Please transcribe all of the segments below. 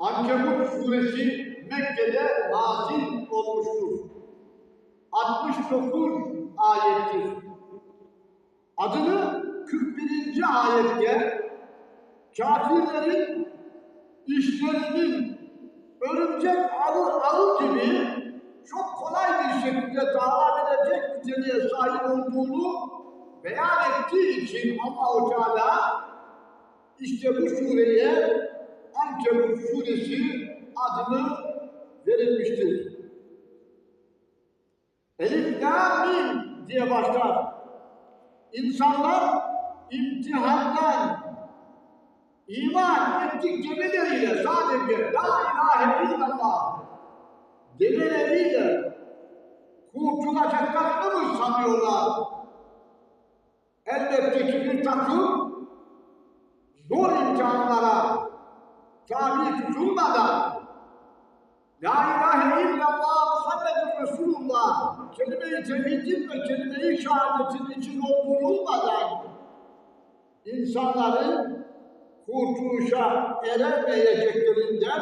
Ankebut suresi Mekke'de nazil olmuştur. 69 ayettir. Adını 41. ayette kafirlerin işlerinin örümcek alır alır gibi çok kolay bir şekilde tahammül edecek niteliğe sahip olduğunu beyan ettiği için Allah-u Teala işte bu sureye Ankebut suresi adını verilmiştir. Elif la mim diye başlar. İnsanlar imtihandan iman ettik demeleriyle sadece la ilahe illallah demeleriyle kurtulacaklarını mı sanıyorlar? Elbette ki bir takım zor imtihanlara tabi tutulmadan La ilahe illallah Muhammedun Resulullah kelime-i tevhidin ve kelime-i şehadetin için doldurulmadan insanların kurtuluşa eremeyeceklerinden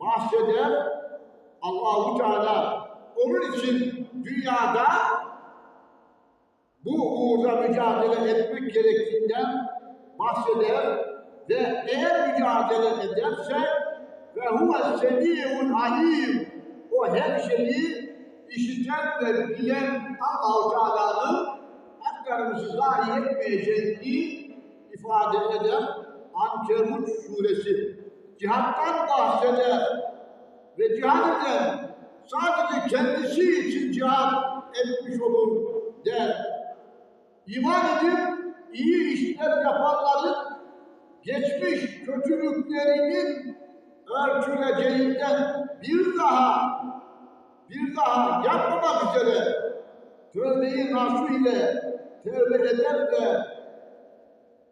bahseder Allahu Teala. Onun için dünyada bu uğurda mücadele etmek gerektiğinden bahseder ve eğer mücadele ederse ve huve semî'un alim o her şeyi işiten ve bilen Allah-u Teala'nın haklarımızı zayi etmeyeceğini ifade eden Ankebut suresi. Cihattan bahseder ve cihad eden sadece kendisi için cihad etmiş olur der. İman edip iyi işler yapanların geçmiş kötülüklerinin örtüleceğinden bir daha bir daha yapmamak üzere tövbeyi nasuh ile tövbe eder de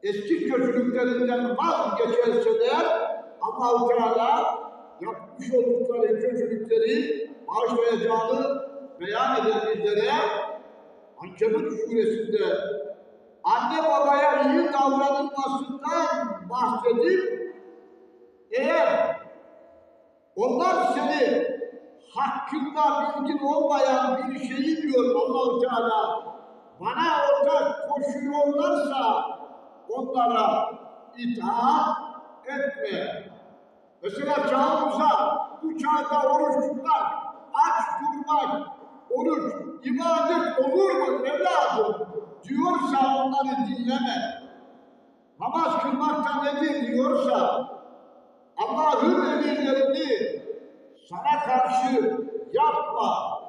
eski kötülüklerinden vazgeçerseler Allah-u Teala yapmış oldukları kötülükleri bağışlayacağını beyan eder bizlere Ankebut suresinde anne babaya iyi davranılmasından bahsedip eğer onlar seni hakkında bilgin olmayan bir şeyi diyor allah Teala bana ortak koşuyorlarsa onlara itaat etme. Mesela çağımıza bu çağda oruç tutmak, aç durmak, oruç, ibadet olur mu evladım diyorsa onları dinleme. Namaz kılmakta nedir diyorsa Allah'ın emirlerini sana karşı yapma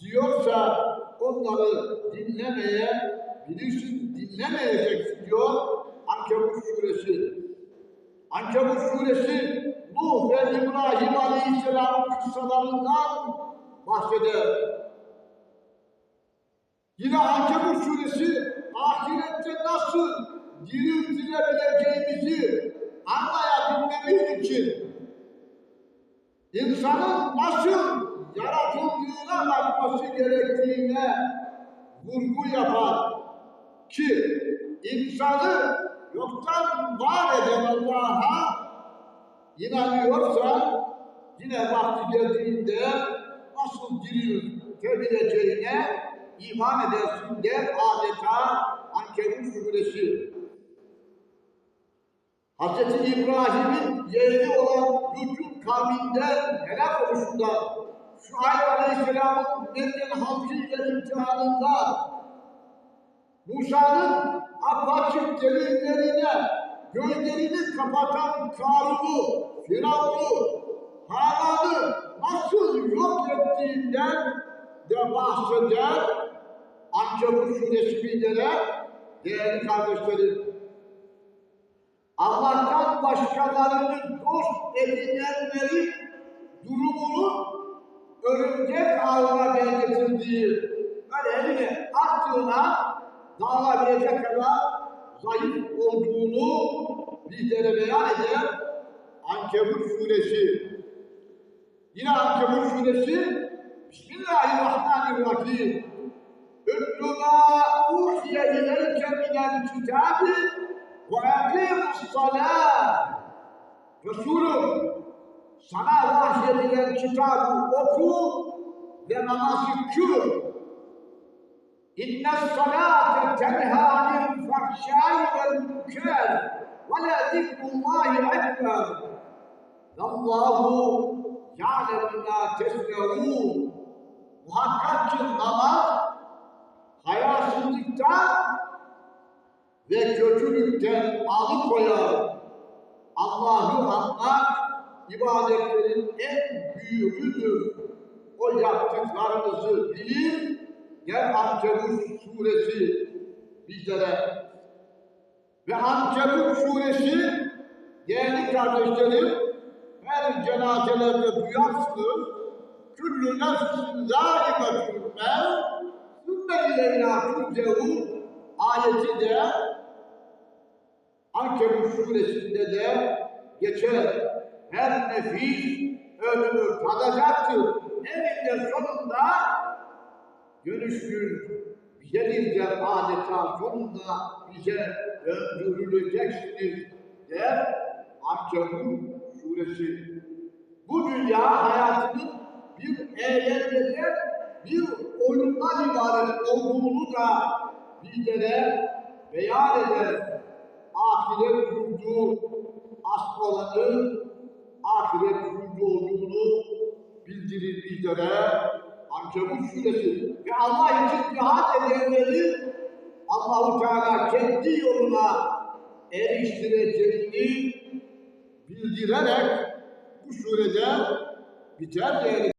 diyorsa onları dinlemeye bilirsin dinlemeyeceksin diyor Ankebut suresi. Ankebut suresi Nuh ve İbrahim Aleyhisselam'ın kıssalarından bahseder. Yine Ankebut suresi ahirette nasıl diriltilebileceğimizi anlayabilmemiz için insanın nasıl yaratıldığına bakması gerektiğine vurgu yapar ki insanı yoktan var eden Allah'a inanıyorsa yine vakti geldiğinde nasıl diriltebileceğine iman edersin der adeta Ankebut suresi. Hz. İbrahim'in yeğeni olan Lütfün kavminden helak oluşunda Şuayb Aleyhisselam'ın Medyen halkıyla imtihanında Musa'nın apaçık delillerine gölgerini kapatan Karun'u, Firavun'u, Haman'ı nasıl yok ettiğinden de bahseder Ankebut suresi bizlere değerli kardeşlerim. Allah'tan başkalarını dost edinenlerin durumunu örümcek ağına benzetildiği böyle eline attığına dağılabilecek kadar zayıf olduğunu bizlere beyan eder Ankebut suresi. Yine Ankebut suresi Bismillahirrahmanirrahim. Ütlü ma uhiye ileyke minel kitabi ve akimus salâh. Resulüm sana vahyedilen kitabı oku ve namazı kıl. İnne salate tenha anil fahşai vel münker ve la zikrullahi ekber. Allahu ya'lemu. Muhakkak ki namaz hayasızlıktan ve kötülükten alıkoyar. Allah'ı anmak ibadetlerin en büyüğüdür. O yaptıklarınızı bilir. Gel Ankebut suresi bizlere. Ve Ankebut suresi değerli kardeşlerim her cenazelerde duyarsınız. Küllü nefsin zâibetül mevt sümme ileyna turceun ayeti de Ankebut suresinde de geçer. Her nefis ölümü tadacaktır. Eninde sonunda. Bize diyeceğim adeta sonunda bize döndürüleceksiniz der Ankebut suresi. Bu dünya hayatının bir eğlenceden, bir oyundan ibaret olduğunu da bizlere beyan eder. Ahiret yurdu asıl olanı ahiret yurdu olduğunu bildirir bizlere. Ankebut suresi ve Allah için cihat edenleri Allahu Teala kendi yoluna eriştireceğini bildirerek bu surede biter değerli